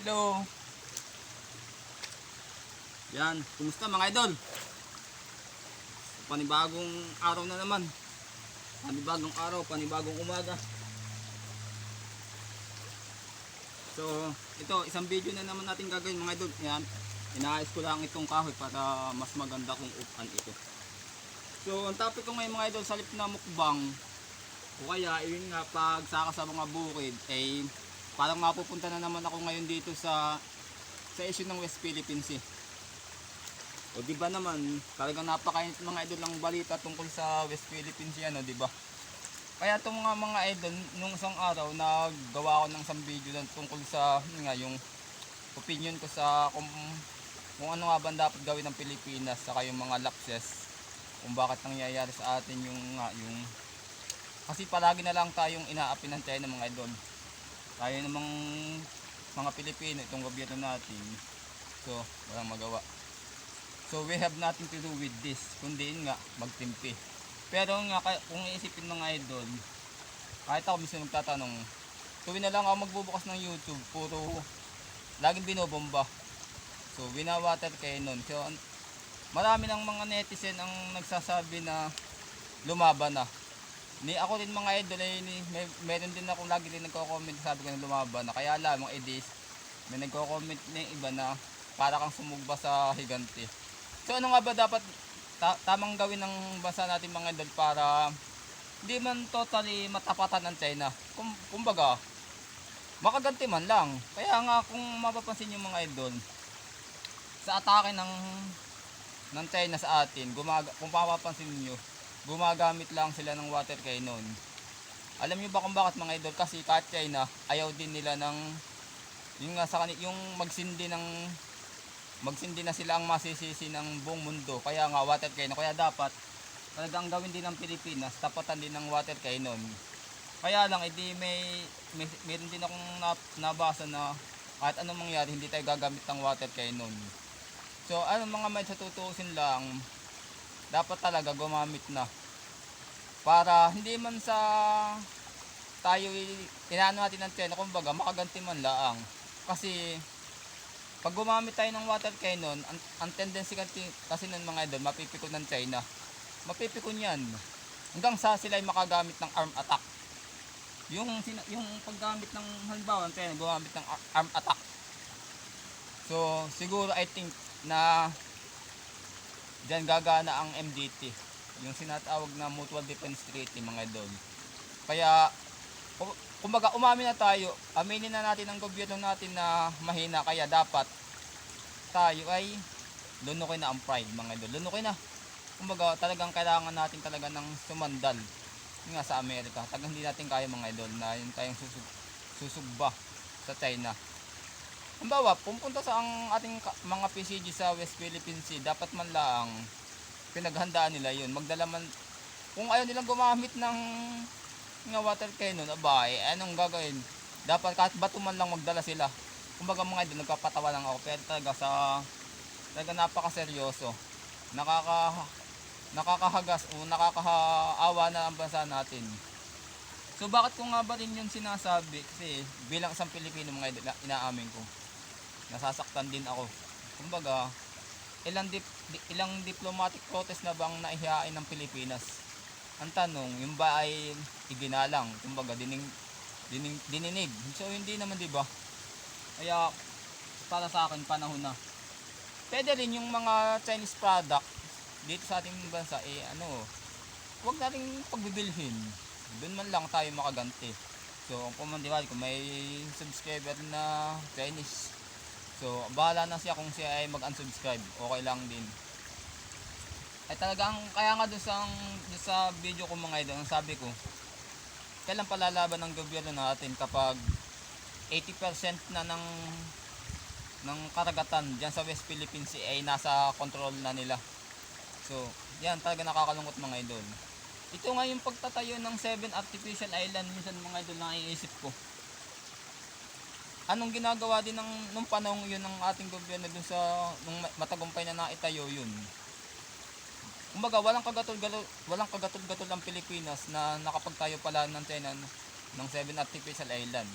Hello. Yan, kumusta mga idol? Panibagong araw na naman. Panibagong araw, panibagong umaga. So, ito, isang video na naman natin gagawin mga idol. Yan, inaayos ko lang itong kahoy para mas maganda kung upan ito. So, ang topic ko ngayon mga idol, sa lip na mukbang, o kaya, yun nga, pag saka sa mga bukid, ay parang mapupunta na naman ako ngayon dito sa sa issue ng West Philippines eh. O di ba naman, talagang napakainit mga idol ng balita tungkol sa West Philippines yan, o di ba? Kaya itong mga mga idol, nung isang araw, naggawa ko ng isang video lang tungkol sa, nga, yung opinion ko sa kung, kung ano nga ba ang dapat gawin ng Pilipinas, saka yung mga lapses, kung bakit nangyayari sa atin yung, nga, yung, kasi palagi na lang tayong inaapi ng China mga idol. Tayo namang mga Pilipino, itong gobyerno natin, so walang magawa. So we have nothing to do with this, kundi yun nga, magtimpi. Pero nga, kung iisipin mga idol, kahit ako minsan magtatanong, tuwin na lang ako magbubukas ng YouTube, puro laging binobomba. So, winawater cannon. So, an- marami ng mga netizen ang nagsasabi na lumaban na. Ni ako din mga idol ay ni, may, meron din ako lagi din nagko-comment sabi ko na lumaban na. Kaya alam mga edis, may nagko-comment na yung iba na para kang sumugba sa higante. So ano nga ba dapat ta- tamang gawin ng bansa natin mga idol para hindi man totally matapatan ng China. Kum kumbaga, makaganti man lang. Kaya nga kung mapapansin yung mga idol, sa atake ng ng China sa atin, gumaga, kung mapapansin niyo, gumagamit lang sila ng water cannon. Alam niyo ba kung bakit mga idol? Kasi kahit China, ayaw din nila ng yung nga sa kani yung magsindi ng magsindi na sila ang masisisi ng buong mundo. Kaya nga water cannon. Kaya dapat talagang gawin din ng Pilipinas, tapatan din ng water cannon. Kaya lang, edi may, may meron din akong na- nabasa na kahit anong mangyari, hindi tayo gagamit ng water cannon. So, ano mga may sa tutuusin lang, dapat talaga gumamit na. Para hindi man sa tayo inaano natin ng China, kumbaga makaganti man laang. Kasi pag gumamit tayo ng water cannon, ang, ang tendency kasi, kasi ng mga idol, mapipikon ng China. Mapipikon yan. Hanggang sa sila ay makagamit ng arm attack. Yung, yung paggamit ng halimbawa ng China, gumamit ng ar- arm attack. So, siguro I think na Diyan gagana ang MDT, yung sinatawag na Mutual Defense Treaty mga idol. Kaya, kum- kumbaga umamin na tayo, aminin na natin ang gobyerno natin na mahina, kaya dapat tayo ay lunukin na ang pride mga idol. Lunukin na. Kumbaga talagang kailangan natin talaga ng sumandal. Yun nga sa Amerika. Talagang hindi natin kaya mga idol na yung tayong susug, susugba sa China. Halimbawa, pumunta sa ang ating mga PCG sa West Philippine Sea, dapat man lang pinaghandaan nila yun. Magdala man, kung ayaw nilang gumamit ng nga water cannon, aba, eh, anong gagawin? Dapat kahit bato man lang magdala sila. Kumbaga mga idol, nagpapatawa lang ako, pero talaga sa, talaga napakaseryoso. Nakaka, nakakahagas o nakakaawa na ang bansa natin. So bakit ko nga ba rin yun sinasabi? Kasi bilang isang Pilipino mga idol, ina- inaamin ko nasasaktan din ako. Kumbaga, ilang dip, di- ilang diplomatic protest na bang naihain ng Pilipinas? Ang tanong, yung ba ay iginalang? Kumbaga, dining, dining, dininig. So, hindi naman, di ba? Kaya, para sa akin, panahon na. Pwede rin yung mga Chinese product dito sa ating bansa, eh, ano, huwag nating pagbibilhin. Doon man lang tayo makaganti. So, kung man, di ba, kung may subscriber na Chinese, So, bahala na siya kung siya ay mag-unsubscribe. Okay lang din. Ay talagang, kaya nga doon sa, doon sa video ko mga idol, ang sabi ko, kailan palalaban ng gobyerno natin kapag 80% na ng ng karagatan diyan sa West Philippines ay nasa control na nila. So, yan talaga nakakalungkot mga idol. Ito nga yung pagtatayo ng 7 artificial island minsan mga idol na iisip ko anong ginagawa din ng nung panahon yun ng ating gobyerno dun sa nung ma- matagumpay na naitayo yun. Kumbaga walang kagatol-gatol walang kagatol-gatol ang Pilipinas na nakapagtayo pala ng China ng 7 artificial island.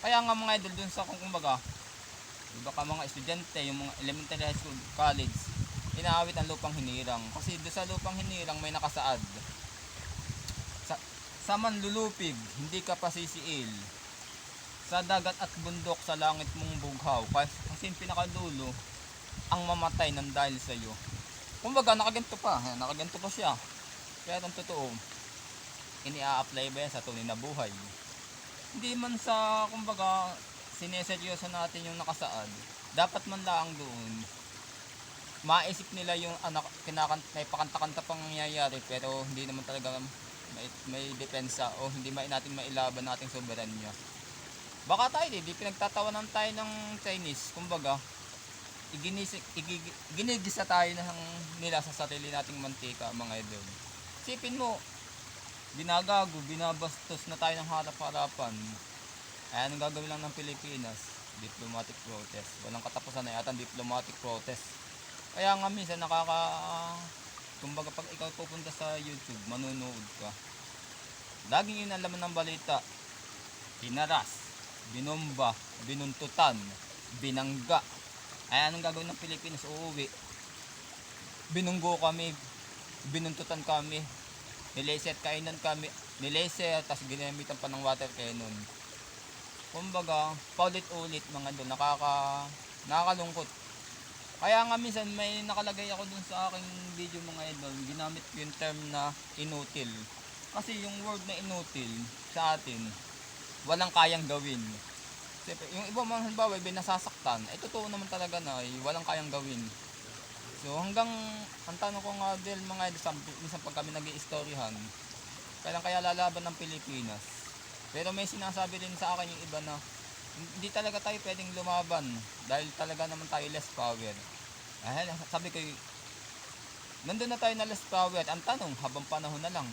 Kaya nga mga idol dun sa kung kumbaga iba ka mga estudyante, yung mga elementary high school, college, inaawit ang lupang hinirang. Kasi doon sa lupang hinirang may nakasaad. Sa, sa manlulupig, hindi ka pasisiil. Sa dagat at bundok, sa langit mong bughaw. Kasi, kasi yung pinakadulo, ang mamatay ng dahil sa iyo. Kumbaga, nakaganto pa. Ayan, Nakaganto pa siya. Kaya ang totoo, ini-apply ba yan sa tunay na buhay? Hindi man sa, kumbaga, sineseryoso natin yung nakasaad. Dapat man lang doon, maisip nila yung anak, kinakant, may pakanta-kanta pang nangyayari, pero hindi naman talaga may, may depensa o hindi may natin mailaban nating soberanya. Baka tayo, di, di pinagtatawanan tayo ng Chinese, kumbaga, iginis, ginigisa tayo ng nila sa sarili nating mantika, mga idol. Sipin mo, binagago, binabastos na tayo ng harap-harapan. Ayan ang gagawin lang ng Pilipinas, diplomatic protest. Walang katapusan na yata diplomatic protest. Kaya nga minsan nakaka... Kumbaga pag ikaw pupunta sa YouTube, manunood ka. Laging yun ang ng balita. Hinaras, binomba, binuntutan, binangga. Ayan ang gagawin ng Pilipinas, uuwi. Binunggo kami, binuntutan kami, nilaser kainan kami, nilaser, tapos ginamitan pa ng water cannon. Kumbaga, paulit-ulit mga doon, nakaka, nakakalungkot. Kaya nga minsan may nakalagay ako dun sa aking video mga idol, ginamit ko yung term na inutil. Kasi yung word na inutil sa atin, walang kayang gawin. Siyempre, yung iba mga halimbawa, ay binasasaktan, ay totoo naman talaga na ay walang kayang gawin. So hanggang, ang tanong ko nga din mga idol, sa- minsan pag kami nag istoryahan kailan kaya lalaban ng Pilipinas? Pero may sinasabi rin sa akin yung iba na hindi talaga tayo pwedeng lumaban dahil talaga naman tayo less power. Dahil sabi ko, nandun na tayo na less power. Ang tanong, habang panahon na lang.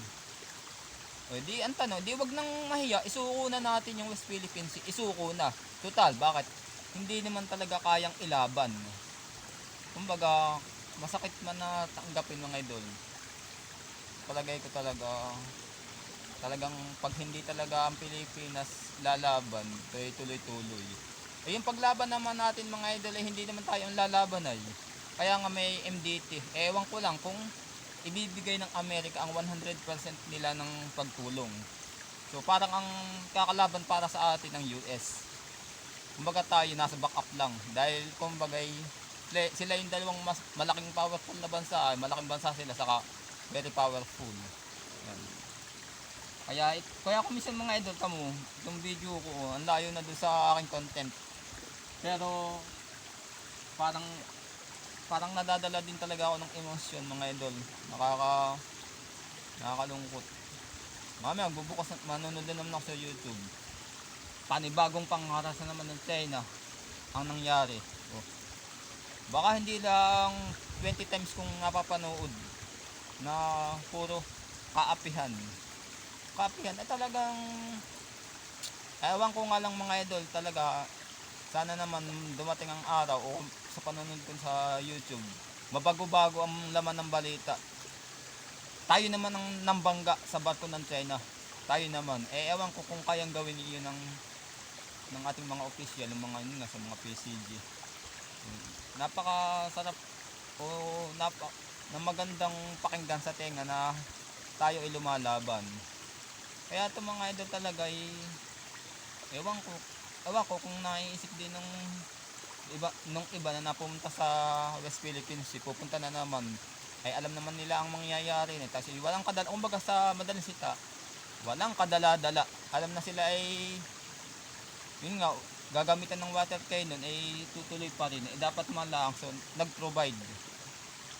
O di, ang tanong, di wag nang mahiya, isuko na natin yung West Philippines, isuko na. Total, bakit? Hindi naman talaga kayang ilaban. Kumbaga, masakit man na tanggapin mga idol. Palagay ko talaga, talagang pag hindi talaga ang Pilipinas lalaban, tuloy tuloy-tuloy. Eh yung paglaban naman natin mga idol, eh, hindi naman tayo ang lalaban ay. Kaya nga may MDT. Ewan ko lang kung ibibigay ng Amerika ang 100% nila ng pagtulong. So parang ang kakalaban para sa atin ng US. Kumbaga tayo nasa backup lang dahil kumbaga sila- sila yung dalawang mas malaking powerful na bansa, ay malaking bansa sila saka very powerful. Yan. Kaya, it- kaya ako minsan mga idol kamo, itong video ko, ang layo na doon sa aking content. Pero, parang, parang nadadala din talaga ako ng emosyon mga idol. Nakaka, nakakalungkot. Mamaya, bubukas, na- manonood din naman ako sa YouTube. Panibagong pangarasan naman ng China ang nangyari. Oh. Baka hindi lang 20 times kung napapanood na puro kaapihan kapihan ay talagang ewan ko nga lang mga idol talaga sana naman dumating ang araw o sa panonood ko sa YouTube mabago-bago ang laman ng balita. Tayo naman ang nambangga sa bato ng China. Tayo naman. Eh ewan ko kung kayang gawin yun ng ng ating mga official ng mga yun sa mga PCG napakasarap o napa, na magandang pakinggan sa tenga na tayo ay lumalaban. Kaya itong mga idol talaga ay ewan ko, ewan ko kung naiisip din nung iba, nung iba na napunta sa West Philippines, eh, pupunta na naman, ay alam naman nila ang mangyayari na kasi walang kadala, kumbaga sa madaling sita, walang kadala-dala. Alam na sila ay yun nga, gagamitan ng water cannon ay tutuloy pa rin. Eh, dapat man lang, so nag-provide.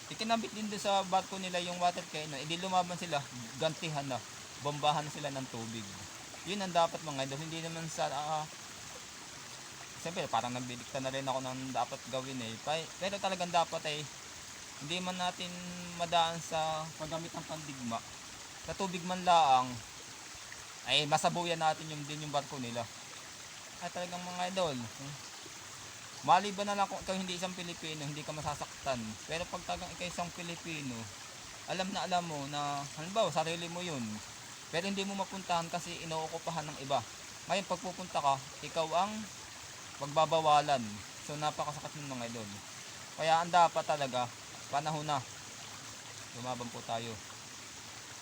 Ikinabit din doon sa barko nila yung water cannon, hindi lumaban sila, gantihan na bombahan sila ng tubig. Yun ang dapat mga. Hindi naman sa... ah, Siyempre, parang nagdidikta na rin ako ng dapat gawin eh. Pero talagang dapat ay hindi man natin madaan sa paggamit ng pandigma. Sa tubig man laang, ay masabuyan natin yung din yung barko nila. Ay talagang mga idol. Maliban na lang kung ikaw hindi isang Pilipino, hindi ka masasaktan. Pero pag tagang ikaw isang Pilipino, alam na alam mo na, halimbawa, sarili mo yun. Pero hindi mo mapuntahan kasi inuokupahan ng iba. Ngayon, pag pupunta ka, ikaw ang pagbabawalan. So napakasakit ng mga idol. Kaya ang dapat talaga, panahon na. Lumaban po tayo.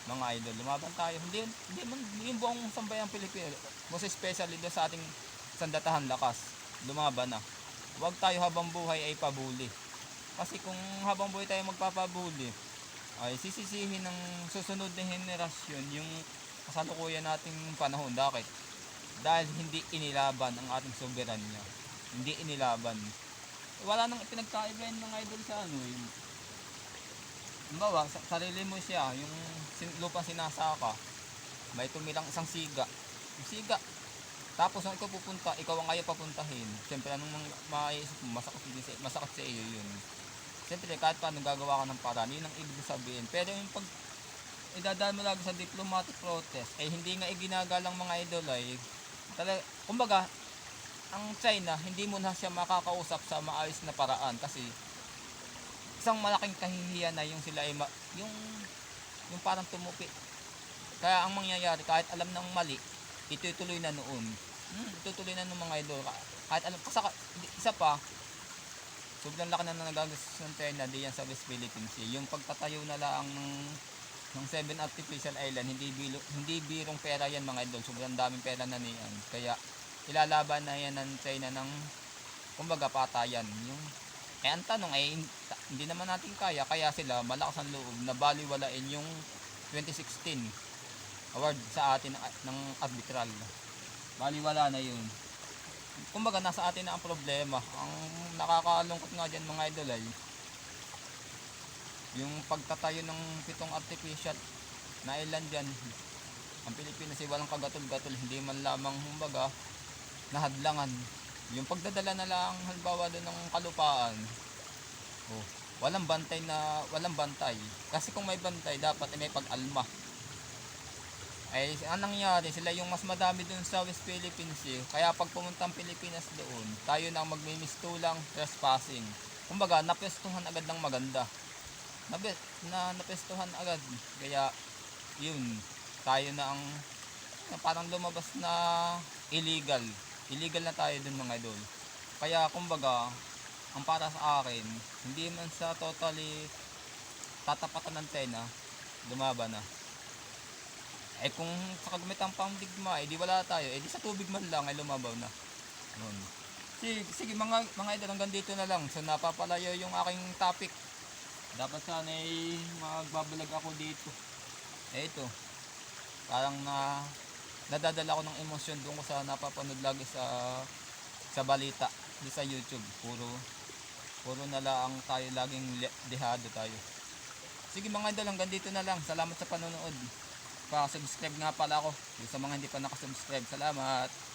Mga idol, lumaban tayo. Hindi, hindi man, yung buong sambayang Pilipino, most especially doon sa ating sandatahan lakas, lumaban na. Huwag tayo habang buhay ay pabuli. Kasi kung habang buhay tayo magpapabuli, ay sisisihin ng susunod na henerasyon yung kasalukuyan nating panahon. Bakit? Dahil hindi inilaban ang ating soberanya. Hindi inilaban. Wala nang pinagkaiba yun mga idol sa ano yung Halimbawa, sa sarili mo siya, yung lupa sinasaka, may tumilang isang siga. Yung siga. Tapos nung ikaw pupunta, ikaw ang ayaw papuntahin. Siyempre, anong maiisip mo, masakit, din sa, iyo yun. Siyempre, kahit paano gagawa ka ng paraan, yun ang ibig sabihin. Pero yung pag idadaan mo lagi sa diplomatic protest, eh hindi nga iginagalang mga idol ay, talaga, kumbaga, ang China, hindi mo na siya makakausap sa maayos na paraan kasi isang malaking kahihiyan na yung sila ay ma- yung yung parang tumupi. Kaya ang mangyayari kahit alam ng mali, itutuloy na noon. Hmm, itutuloy na ng mga idol. Ka- Kahit alam kasi isa pa sobrang laki na nagagastos ng China diyan sa West Philippines. Yung pagtatayo na lang ng ng seven artificial island, hindi bilo, hindi birong pera yan mga idol. Sobrang daming pera na niyan. Kaya ilalaban na yan ng China ng kumbaga patayan. Yung eh ang tanong ay ta- hindi naman natin kaya kaya sila malakas ang loob na baliwalain yung 2016 award sa atin ng- ng arbitral. Baliwala na yun. Kumbaga nasa atin na ang problema. Ang nakakalungkot nga dyan mga idol ay yung pagtatayo ng pitong artificial na island dyan ang Pilipinas ay walang kagatol-gatol. Hindi man lamang kumbaga nahadlangan. Yung pagdadala na lang halimbawa doon ng kalupaan oh, walang bantay na walang bantay. Kasi kung may bantay dapat ay may pag-alma. Ay ang nangyari sila yung mas madami doon sa West Philippines eh. kaya pag pumunta ang Pilipinas doon tayo na ang magmimistulang trespassing. Kumbaga napestuhan agad ng maganda Nabe, na napestuhan agad. Kaya yun tayo na ang na parang lumabas na illegal. Illegal na tayo dun mga idol. Kaya kumbaga ang para sa akin hindi man sa totally tatapatan ng tena lumaban na. Eh kung sa kagamitan pang digma eh di wala tayo. Eh di sa tubig man lang ay lumabaw na. Yun. sige, sige mga mga idol hanggang dito na lang. So napapalayo yung aking topic dapat sana ay magbabalag ako dito. Eh ito parang na nadadala ko ng emosyon doon ko sa napapanood lagi sa sa balita di sa YouTube. Puro puro na lang tayo laging dehado tayo. Sige mga idol hanggang dito na lang. Salamat sa panonood. Pa subscribe nga pala ako. Yung sa mga hindi pa nakasubscribe salamat